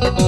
Oh, oh, oh.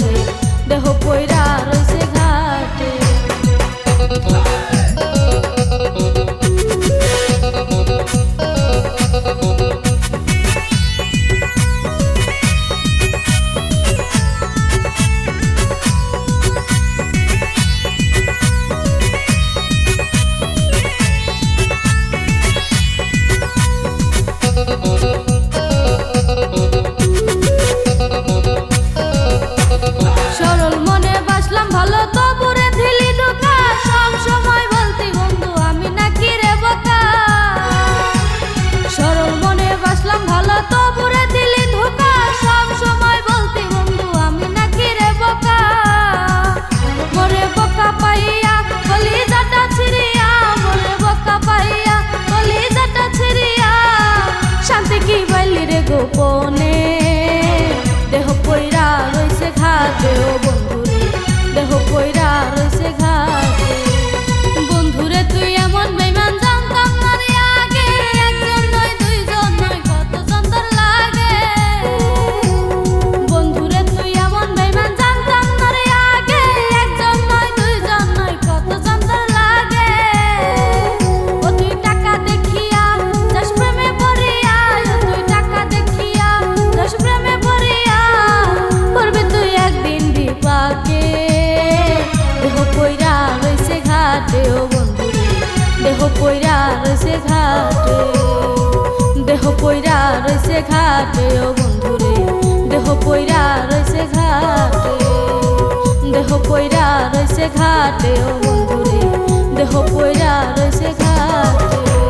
দেহ পয়রা রয়েছে ঘাটে। Oh, রাতেও ঘাটে, ও বন্ধু দেহ পয়রা রয়েছে ঘাটে। দেহ পয়রা রয়েছে ঘাটে, ও বন্ধু রে, দেহ পয়রা রয়েছে ঘাটে। দেহ পয়রা রয়েছে ঘাটে, ও বন্ধু রে, দেহ পয়রা রয়েছে ঘাটে।